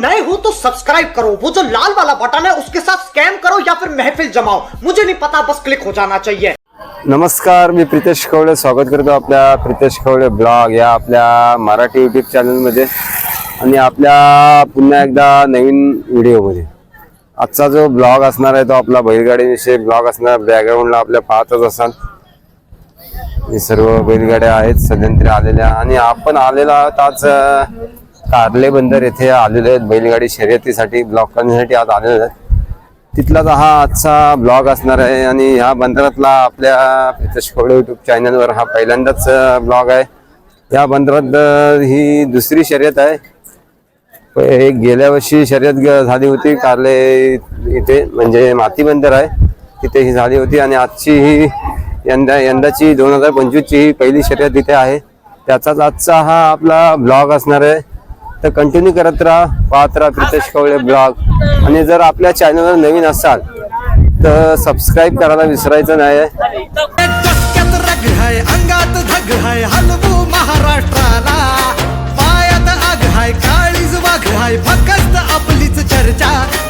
नए हो तो सब्सक्राइब करो। वो जो लाल वाला बटन है उसके साथ स्कैम करो या फिर महफिल जमाओ। मुझे नहीं पता बस क्लिक हो जाना चाहिए। नमस्कार मी प्रितेश खवळे. स्वागत करतो आपल्या प्रितेश खवळे ब्लॉग या आपल्या मराठी युट्यूब चॅनलमध्ये आणि आपल्या पुन्हा एकदा नवीन व्हिडिओमध्ये आजचा जो ब्लॉग असणार आहे तो आपला बैलगाडीविषयी ब्लॉग असणार. बॅकग्राऊंडला आपल्या पाहतच असाल. हे सर्व बैलगाड्या आहेत सध्या आलेल्या. आणि आपण आलेला आहोत आज कारले बंदर येथे आलेले आहेत. बैलगाडी शर्यतीसाठी ब्लॉक करण्यासाठी आज आलेले आहेत. तिथलाच हा आजचा ब्लॉग असणार आहे आणि ह्या बंदरातला आपल्या प्रितेश कोवळे युट्यूब चॅनलवर हा पहिल्यांदाच ब्लॉग आहे. या बंदरात ही दुसरी शर्यत आहे. एक गेल्या वर्षी शर्यत ग- झाली होती कारले इथे म्हणजे माती बंदर आहे. तिथे ही झाली होती आणि आजची ही यंदा यंदाची दोन हजार पंचवीसची ही पहिली शर्यत इथे आहे. त्याचाच आजचा हा आपला ब्लॉग असणार आहे. तर कंटिन्यू करत राहा पाहत राहा प्रितेश कवळे ब्लॉग आणि जर आपल्या चॅनलवर नवीन असाल तर सबस्क्राईब करायला विसरायचं नाही हाय महाराष्ट्राला. पायात हाय वाघ हाय फक्त आपलीच चर्चा.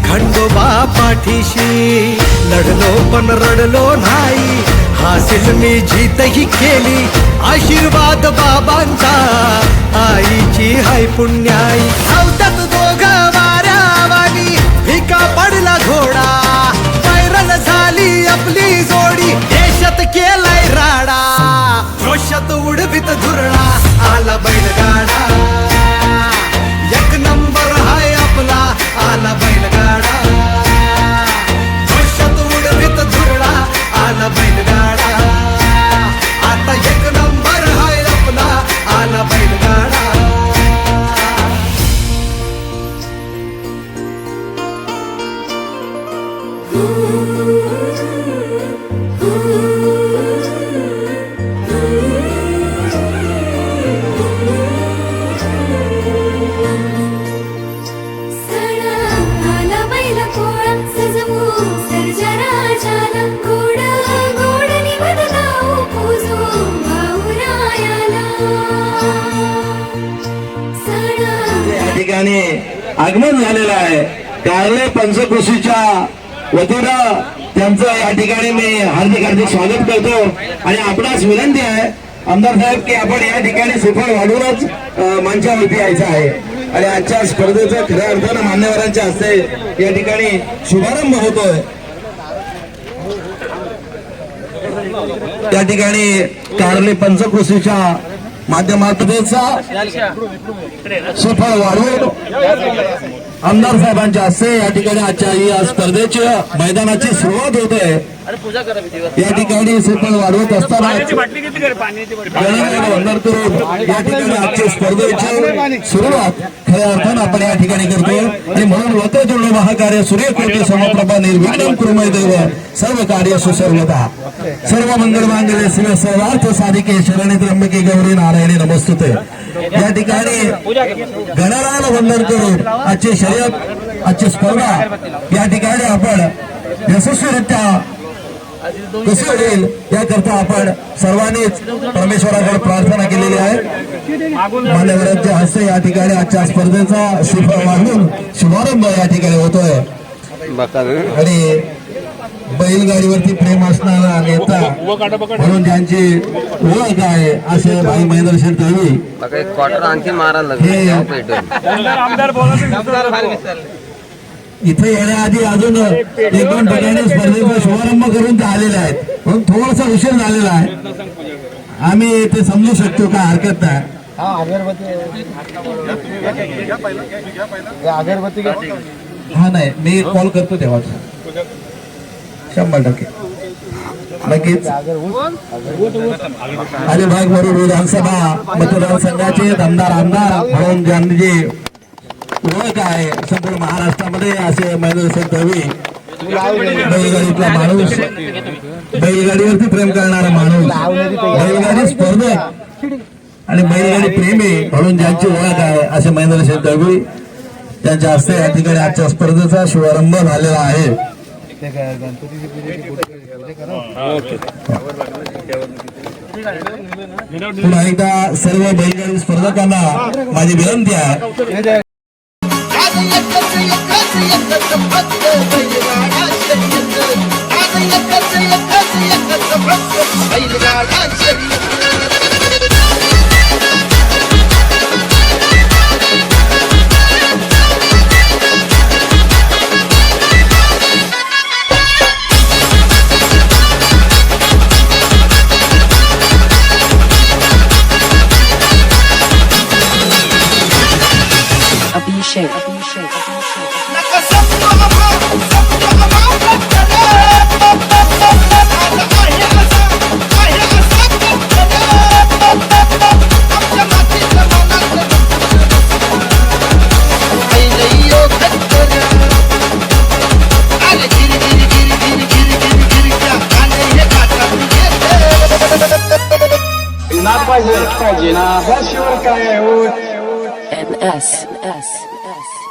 खंडोबा पाठीशी. लढलो पण रडलो नाही. हासिल मी जीतही केली. आशीर्वाद बाबांचा. आईची हाय पुण्याई. धावतात दोघ वाऱ्यावानी भिका पडला घोडा. पैरल झाली आपली जोडी. देशात केलाय राडा. रोषात उडवीत धुरळा. आला आगमन आहे. कार्ले पंचकृषीच्या वतीनं त्यांचं या ठिकाणी मी हार्दिक हार्दिक स्वागत करतो. आणि आपणास विनंती आहे आमदार साहेब की आपण या ठिकाणी सुफळ वाढूनच मंचावरती यायचं आहे. आणि आजच्या स्पर्धेचं खऱ्या अर्थानं मान्यवरांच्या हस्ते या ठिकाणी शुभारंभ होतोय. त्या ठिकाणी कार्ले पंचकृषीच्या माध्यमातूनचा सुफळ वाढवून आमदार साहेबांच्या हस्ते या ठिकाणी आजच्या या स्पर्धेच्या मैदानाची सुरुवात होत आहे. या ठिकाणी सुपल वाढवत असताना या ठिकाणी आजच्या स्पर्धेची सुरुवात खऱ्या अर्थानं आपण या ठिकाणी करतो आणि म्हणून वतजोड महाकार्य सूर्यकोटी समप्रभा निर्विघ्न कुरुमय देव सर्व कार्य सुसर्वता सर्व मंगल मांगल्य शिव सर्वार्थ साधिके शरणी त्र्यंबके गौरी नारायणी नमस्तुते. या ठिकाणी गणरायाला वंदन करून आजची शर्यत आजची स्पर्धा. या ठिकाणी आपण यशस्वीरित्या कसे होईल याकरता आपण सर्वांनीच परमेश्वराकडे प्रार्थना केलेली आहे. मान्यवरांच्या हस्ते या ठिकाणी आजच्या स्पर्धेचा शुभ वाढून शुभारंभ या ठिकाणी होतोय. आणि बैलगाडीवरती प्रेम असणारा नेता म्हणून ज्यांची ओळख आहे असे भाई महेंद्र शेठ दळवी बघा एक क्वार्टर आणखी मारायला हे- लागले इथे येण्याआधी अजून एक दोन ठिकाणी स्पर्धेचा शुभारंभ करून ते आलेले आहेत. म्हणून थोडासा उशीर झालेला आहे. आम्ही ते समजू शकतो काय हरकत नाही. हा नाही मी कॉल करतो तेव्हाच. शंभर टक्के. नक्कीच. अलिबाग वरून विधानसभा मतदारसंघाचे दमदार आमदार म्हणून ज्यांची ओळख आहे संपूर्ण महाराष्ट्रामध्ये असे महेंद्र कवी बैलगाडीतला माणूस बैलगाडीवरती प्रेम करणारा माणूस बैलगाडी स्पर्धक आणि बैलगाडी प्रेमी म्हणून ज्यांची ओळख आहे असे महेंद्र कवी दळवी त्यांच्या हस्ते या ठिकाणी आजच्या स्पर्धेचा शुभारंभ झालेला आहे. पुन्हा एकदा सर्व बैलगाडी स्पर्धकांना माझी विनंती आहे. एकच फक्त बैलगाडा S S S.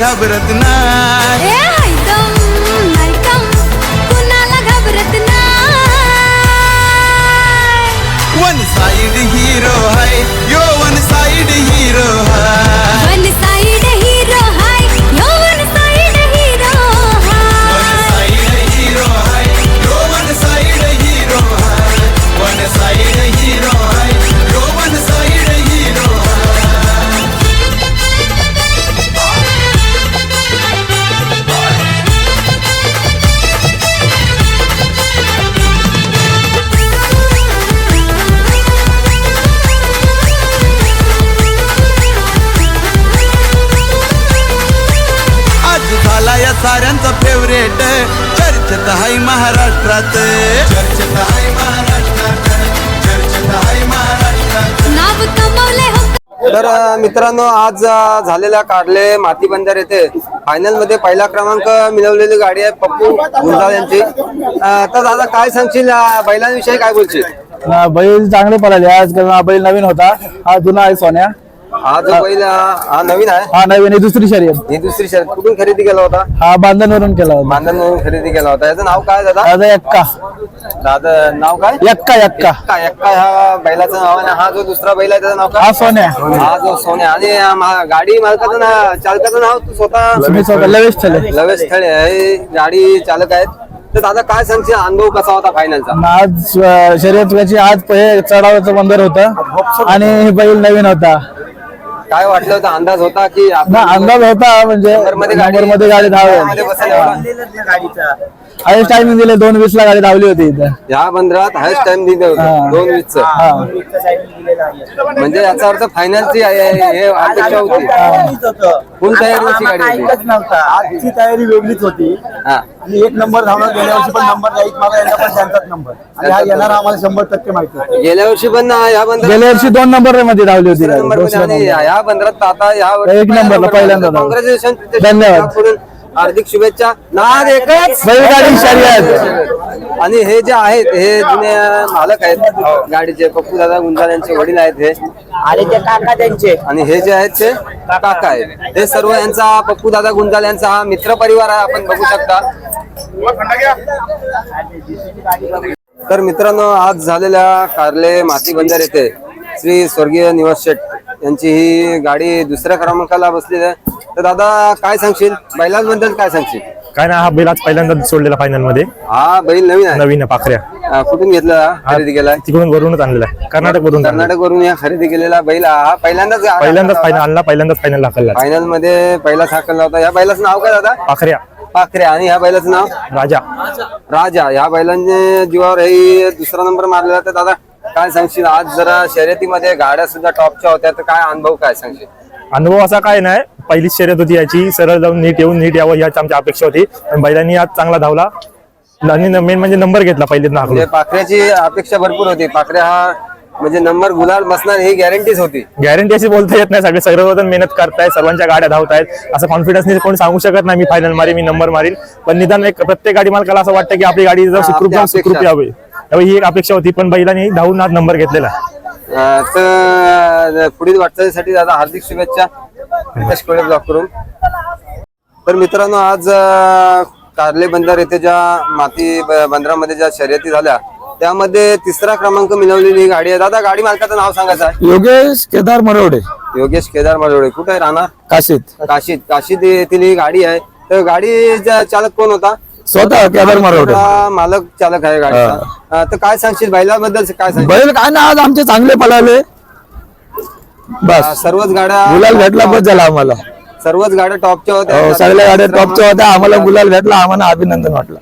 घाबरत नाही. वन साइड हीरो हाय यो वन साइड हीरो हाय साऱ्यांचा फेवरेट चर्चेत हाय महाराष्ट्रात. चर्चेत हाय महाराष्ट्रात. चर्चेत हाय महाराष्ट्रात. नाव कमवले हो. तर मित्रांनो आज झालेल्या कारले माती बंदर येथे फायनलमध्ये पहिला क्रमांक मिळवलेली गाडी आहे पप्पू गुंजाळ यांची. तर दादा काय सांगशील बैलांविषयी काय बोलशील? बैल चांगले पळाले आज कारण बैल नवीन होता. हा जुना आहे सोन्या. हा जो बैल अ, हा नवीन आहे? हा नवीन आहे दुसरी शर्यत. ही दुसरी शर्यत. कुठून खरेदी केला होता? हा बांधणवरून केला होता. बांधण खरेदी केला होता. याचं नाव काय दादा? दादा एक्का दादा नाव काय? एक्का एक्का एक्का एक्का ह्या बैलाचं नाव आहे हा जो दुसरा बैल आहे त्याचं नाव हा काय सोन्या. हा जो सोन्या. आणि मा- गाडी मालकाचं नाव चालकाचं नाव तू स्वतः मी स्वतः लवेश ठेले लवेश स्थळे आहे. गाडी चालक आहेत. तर दादा काय सांगशील? अनुभव कसा होता फायनलचा आज अ, शर्यत व्हायची. आज पहिले चढावाचं बंदर होतं. आणि बैल नवीन होता. काय वाटलं होतं? अंदाज होता की ना अंदाज होता म्हणजे गाडी- मध्ये गाडी धावेल. होता. हायस्ट टायमिंग दिले दोन वीस ला गाडी धावली होती इथं. या बंदरात हायस्ट टाइम दिलं होतं हा. दोन वीस हा. म्हणजे याचा अर्थ फायनलची हे अपेक्षा होती. फुल तयारीची गाडी होती? आजची तयारी वेगळीच होती. हा. आणि एक नंबर धावणार गेल्या वर्षी पण नंबर जाईल मला यांना पण त्यांचाच नंबर आणि हा येणार आम्हाला शंभर टक्के माहिती होतं. गेल्या वर्षी पण या बंदरात गेल्या वर्षी दोन नंबरमध्ये धावली होती दुसऱ्या गाडी नंबरमध्ये दुसऱ्या आणि नंबर. या बंदरात आता या एक नंबरला पहिल्यांदा धावला. कॉंग्रॅच्युलेशन धन्यवाद. हार्दिक शुभेच्छा. नाद एकच. बैलगाडी शर्यत. आणि हे जे आहेत हे जुने मालक आहेत. गाडीचे पप्पू दादा गुंजाळ यांचे वडील आहेत हे. आणि ते काका त्यांचे. आणि हे जे आहेत ते काका आहेत. हे सर्व यांचा पप्पू दादा गुंजाल यांचा हा मित्र परिवार आहे आपण बघू शकता. तर मित्रांनो आज झालेल्या कारले माती बंदर येथे श्री स्वर्गीय निवास शेठ यांची ही गाडी दुसऱ्या क्रमांकाला बसलेली आहे. तर दादा काय सांगशील? बैलांबद्दल काय सांगशील? काय ना हा बैल आज पहिल्यांदा सोडलेला फायनलमध्ये. हा बैल नवीन आहे? नवीन आहे पाखऱ्या. अं, कुठून घेतला खरेदी केलाय तिकडून वरूनच आणलेला आहे. कर्नाटक वरून कर्नाटक वरून या खरेदी केलेला बैल हा पहिल्यांदाच पहिल्यांदाच फायनल आणला पहिल्यांदाच फायनल दाखवला फायनलमध्ये पहिला साकारला होता. या बैलाचं नाव काय दादा? पाखऱ्या. पाखरे आणि ह्या बैलाचं नाव? राजा. राजा. ह्या बैलांच्या जीवावर हे दुसरा नंबर मारलेला तर दादा काय सांगशील? आज जरा शर्यतीमध्ये गाड्या सुद्धा टॉपच्या होत्या तर काय अनुभव काय सांगशील? अनुभव असा काय नाही. पहिलीच शर्यत होती याची. सरळ जाऊन नीट येऊन नीट यावं याची आमची अपेक्षा होती. पण बैलांनी आज चांगला धावला. आणि मेन म्हणजे नंबर घेतला पहिलेच म्हणजे पाखऱ्याची अपेक्षा भरपूर होती. पाखऱ्या हा म्हणजे नंबर गुलाल बसणार ही गॅरंटीच होती. गॅरंटी अशी बोलता येत नाही. सगळे सर्वजण मेहनत करतायत सर्वांच्या गाड्या धावतायत. असं कॉन्फिडन्सने कोणी सांगू शकत नाही मी फायनल मारी मी नंबर मारीन. पण निदान एक प्रत्येक गाडी मालकाला असं वाटतं की आपली गाडी जर सुखरूप. सुखरूप यावी. त्यावेळी ही एक अपेक्षा होती पण बैलांनी धावून आज नंबर घेतलेला. अं, तर पुढील वाटचालीसाठी दादा हार्दिक शुभेच्छा. रितेश कोळे ब्लॉक करून. तर मित्रांनो आज अं, कारले बंदर येथे ज्या माती ब- बंदरामध्ये ज्या शर्यती झाल्या त्यामध्ये तिसरा क्रमांक मिळवलेली ही गाडी आहे. दादा गाडी मालकाचं नाव सांगायचं आहे योगेश केदार मरोडे. योगेश केदार मरोडे. कुठे राहणार काशीत. काशीत. काशीत येथील ही गाडी आहे. तर गाडीचा चालक कोण होता? स्वतः केदार मरोडे हा मालक चालक आहे गाडीचा. तर काय सांगशील बैलाबद्दल काय सांगशील? बैल काय ना आज आमचे चांगले पळाले. बस. सर्वच गाड्या गुलाल भेटला बस झाला आम्हाला. सर्वच गाड्या टॉपच्या हो, होत्या सगळ्या गाड्या टॉपच्या होत्या. आम्हाला गुलाल भेटला आम्हाला अभिनंदन वाटलं.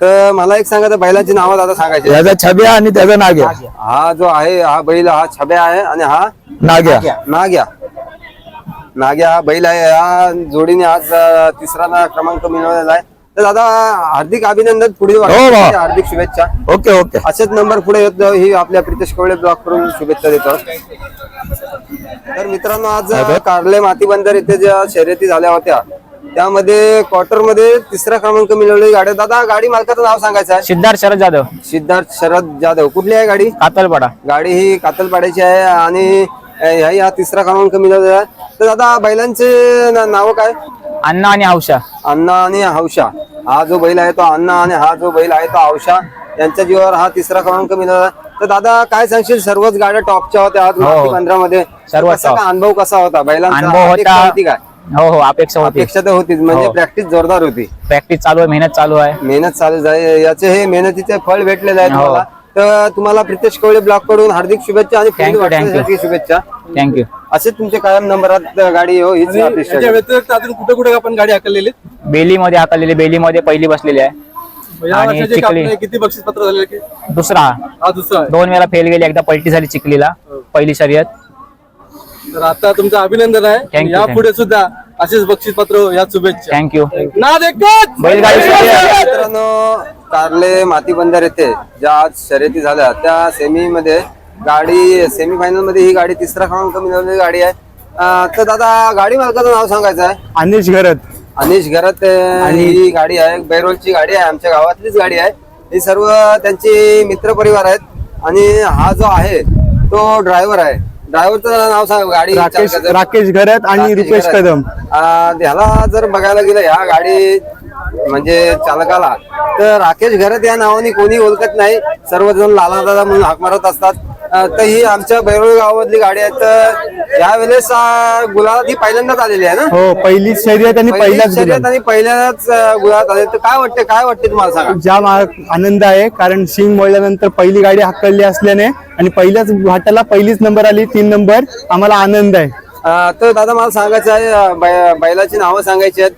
तर मला एक सांगा बैलाची नावं दादा सांगायची. याचा छब्या आणि त्याचा नाग्या. हा जो आहे हा बैल हा छब्या आहे आणि हा नाग्या. नाग्या. नाग्या. हा बैल आहे. या जोडीने आज अं, तिसरा ना क्रमांक मिळवलेला आहे. तर दादा हार्दिक अभिनंदन पुढील वाटचालीसाठी हार्दिक शुभेच्छा. Okay okay. असेच नंबर पुढे येत ही आपल्या प्रितेश कवळे ब्लॉक करून शुभेच्छा देतो. तर मित्रांनो आज कारले माती बंदर इथे ज्या शर्यती झाल्या होत्या त्यामध्ये क्वार्टरमध्ये तिसरा क्रमांक मिळवलेली गाडी. दादा गाडी मालकाचं नाव सांगायचं आहे? सिद्धार्थ शरद जाधव. सिद्धार्थ शरद जाधव. कुठली आहे गाडी? कातलपाडा. गाडी ही कातलपाड्याची आहे आणि ह्याही हा तिसरा क्रमांक मिळवलेला आहे. तर दादा बैलांचे नाव काय? अण्णा आणि हौशा. अण्णा आणि हौशा. हा जो बैल आहे तो अण्णा आणि हा जो बैल आहे तो हौशा. यांच्या जीवावर हा तिसरा क्रमांक मिळाला. तर दादा काय सांगशील? सर्वच गाड्या टॉपच्या होत्या आज हो. कसा top. काय अनुभव कसा होता? बैलांचा अनुभव अपेक्षा होता होती काय? हो हो अपेक्षा होती. अपेक्षा तर होतीच. म्हणजे हो. प्रॅक्टिस जोरदार होती. प्रॅक्टिस चालू आहे मेहनत चालू आहे. मेहनत चालू आहे. याचे हे मेहनतीचे फळ भेटलेले आहे हो. तुम्हाला. तर तुम्हाला प्रितेश कवळे ब्लॉककडून हार्दिक शुभेच्छा आणि पुढील Thank you, thank you. वाटचालीसाठी शुभेच्छा थँक्यू असे तुमचे कायम नंबरात गाडी हो हीच अपेक्षा आहे. व्यतिरिक्त अजून कुठे कुठे आपण गाडी हाकललेली बेलीमध्ये हाकलेली बेलीमध्ये पहिली बसलेली आहे. आणि चिखली. किती बक्षीस पत्र झालेले की दुसरा. हा दुसरा आहे. दोन वेळा फेल गेली एकदा पलटी झाली चिखलीला पहिली शर्यत. तर आता तुमचं अभिनंदन आहे. You, यापुढे सुद्धा असेच बक्षीस पत्र या शुभेच्छा. थँक्यू ना देखत बैलगाडी शर्यत. मित्रांनो कारले माती बंदर येथे ज्या आज शर्यती झाल्या त्या सेमी मध्ये गाडी सेमी फायनलमध्ये ही गाडी तिसरा क्रमांक मिळवलेली गाडी आहे. अं, तर दादा गाडी मालकाचं नाव सांगायचं आहे? अनिश घरत. अनिश घरात आणि ही गाडी आहे. बैरोलची गाडी आहे आमच्या गावातलीच गाडी आहे. ही सर्व त्यांचे मित्र परिवार आहेत. आणि हा जो आहे तो ड्रायव्हर आहे. ड्रायव्हरचं नाव सांग गाडी चालकाचं. राकेश घरत राकेश घरात. आ, ह्याला जर बघायला गेलं ह्या गाडी म्हणजे चालकाला तर राकेश घरत या नावाने कोणी ओळखत नाही. सर्वजण लाला दादा म्हणून हाक मारत असतात. तर ही आमच्या बैरोळ गावामधली गाडी आहे. तर यावेळेस गुलाबात ही पहिल्यांदाच आलेली आहे ना? हो पहिली शर्यत आणि पहिलीच शर्यत आणि पहिल्याच अ, गुलाबात आले तर काय वाटते काय वाटते तुम्हाला सांगा? जाम आनंद आहे कारण शिंग मोडल्यानंतर पहिली गाडी हाकलली असल्याने आणि पहिल्याच घाटाला पहिलीच नंबर आली तीन नंबर आम्हाला आनंद आहे. अ, तर दादा मला सांगायचं आहे अ, बै- बैलाची नावं सांगायची आहेत.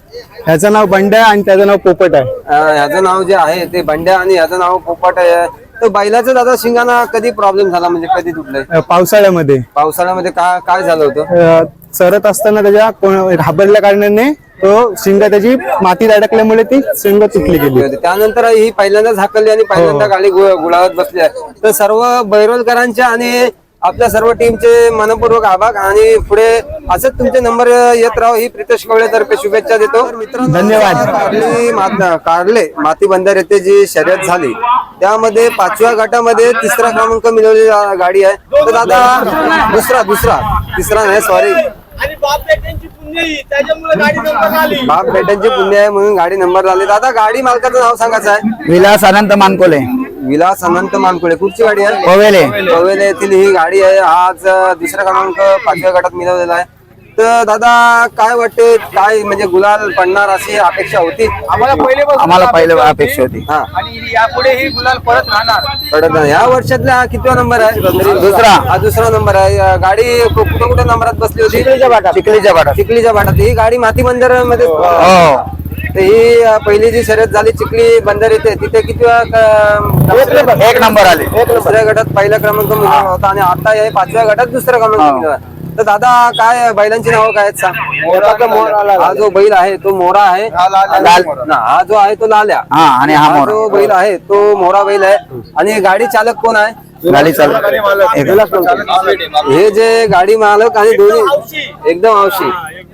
ह्याचं नाव बंड आहे आणि त्याचं नाव पोपट आहे. अ, ह्याचं नाव जे आहे ते बंड्या आणि ह्याचं नाव पोपट आहे. तर बैलाचं दादा शिंगाना कधी प्रॉब्लेम झाला? म्हणजे कधी तुटलंय अ, पावसाळ्यामध्ये. पावसाळ्यामध्ये काय काय झालं होतं? अ, चरत असताना त्याच्या कोण- घाबरल्या कारणाने तो शिंग त्याची मातीत अडकल्यामुळे ती शिंग तुटली गेली. होते. त्यानंतर ही पहिल्यांदाच हाकलली आणि पहिल्यांदा गाडी गु- गुळावत बसली आहे. तर सर्व बैरोलकरांच्या आणि आपल्या सर्व टीमचे मनपूर्वक आभार आणि पुढे असंच तुमचे नंबर येत राहो. ही प्रितेश कवळे तर्फे शुभेच्छा देतो. धन्यवाद. कारली मात- कारले माती बंदर येथे जी शर्यत झाली त्यामध्ये पाचव्या गटामध्ये तिसरा क्रमांक मिळवलेली गाडी आहे. तर दादा दुसरा दुसरा. तिसरा नाही सॉरी बाप बेटांची पुण्य आहे म्हणून गाडी नंबर झाली दादा गाडी मालकाचं नाव सांगायचं आहे. विलास अनंत मानकोले. विलास अनंत मानकुळे कुठची गाडी आहे? कोवेले. कोवेले येथील ही गाडी आहे. आज दुसरा क्रमांक पाचव्या गटात मिळवलेला आहे. तर दादा काय वाटते काय म्हणजे गुलाल पडणार अशी अपेक्षा होती? आम्हाला पहिले आम्हाला पहिले अपेक्षा होती. हा. आणि यापुढे ही गुलाल परत राहणार. नाही. या वर्षातला हा कितवा नंबर आहे? दुसरा. हा दुसरा नंबर आहे. अं, गाडी कुठं कुठं नंबरात बसली होती? चिखलीच्या भाटात चिखलीच्या भाटात चिखलीच्या भाटात ही गाडी माती बंदरमध्ये तर ही अं, पहिली जी शर्यत झाली चिखली बंदर येते तिथे किती एक नंबर आले. दुसऱ्या गटात पहिला क्रमांक मिळाला होता आणि आता या पाचव्या गटात दुसरा क्रमांक मिळाला. तर दादा काय बैलांची नावं काय आहेत? सांग. हा जो बैल आहे तो मोरा आहे. लाल ना, हा जो आहे तो लाल्या. हा, आणि हा मोरा. जो बैल आहे तो मोरा बैल आहे. आणि गाडी चालक कोण आहे? गाडी चालू हे जे गाडी मालक आणि दोन्ही एकदम आवशी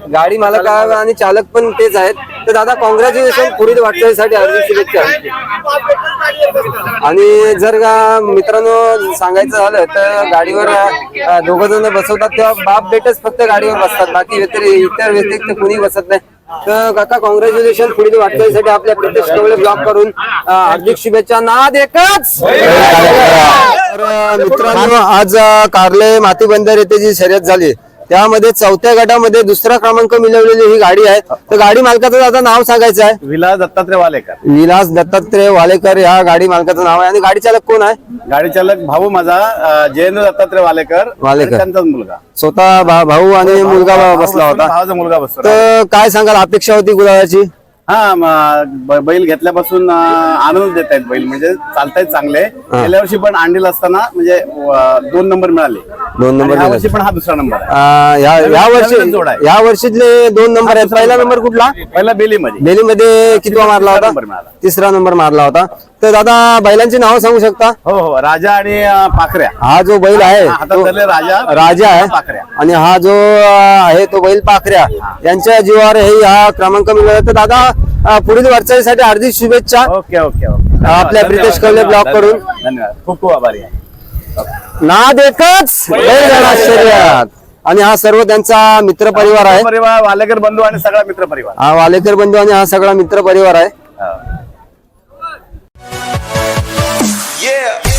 गाडी मालक आहे आणि चालक पण तेच आहेत. तर दादा कॉंग्रॅच्युलेशन पुढील वाटचालीसाठी हार्दिक शुभेच्छा. आणि जर का मित्रांनो सांगायचं झालं तर गाडीवर दोघ जण बसवतात तेव्हा बाप बेटच फक्त गाडीवर बसतात. बाकी व्यतिरिक्त इतर व्यतिरिक्त कुणी बसत नाही. तर काका कॉंग्रॅच्युलेशन पुढील वाटचालीसाठी आपल्या प्रत्येक कवळे ब्लॉक करून अं, हार्दिक शुभेच्छा. नाद एकच! मित्रांनो आज कार्ले माती बंदर येथे जी शर्यत झाली त्यामध्ये चौथ्या गटामध्ये दुसरा क्रमांक मिळवलेली ही गाडी आहे. तर गाडी मालकाचं आता नाव सांगायचं आहे. विलास दत्तात्रय वालेकर. विलास दत्तात्रय वालेकर या गाडी मालकाचं नाव आहे. आणि गाडी चालक कोण आहे? गाडी चालक भाऊ माझा अ, जयेंद्र दत्तात्रय वालेकर. वालेकर. त्यांचाच मुलगा. स्वतः भा- भाऊ आणि मुलगा बसला होता. भावाचा मुलगा बसतो तर काय सांगाल अपेक्षा होती गुलाबाची? हा बैल घेतल्यापासून आनंद देत आहेत बैल. म्हणजे चालतायत चांगले. गेल्या वर्षी पण अंडील असताना म्हणजे दोन नंबर मिळाले. दोन नंबर. वर्षी पण हा दुसरा नंबर ह्या वर्षी नवीनच जोड आहे. ह्या वर्षीतले दोन नंबर आहेत. पहिला नंबर. कुठला? पहिला बेलीमध्ये. बेलीमध्ये कितवा मारला होता? नंबर मिळाला. तिसरा नंबर मारला होता. तर दादा बैलांची नाव सांगू शकता? हो हो राजा आणि अं, पाखऱ्या. हा जो बैल आहे हातात तो धरले राजा राजा आहे पाखऱ्या. आणि हा जो आहे तो बैल पाखऱ्या. यांच्या जीवावर हे हा क्रमांक मिळाला तर दादा अं, पुढील वाटचालीसाठी हार्दिक शुभेच्छा. Okay okay okay. आपल्या प्रितेश कवले ब्लॉगकडून. धन्यवाद. खूप खूप आभारी आहे. बैलगाडा शर्यत. आणि हा सर्व त्यांचा मित्र परिवार आहे. परिवार वालेकर बंधू आणि सगळा मित्र परिवार हा वालेकर बंधू आणि हा सगळा मित्र परिवार आहे. Yeah.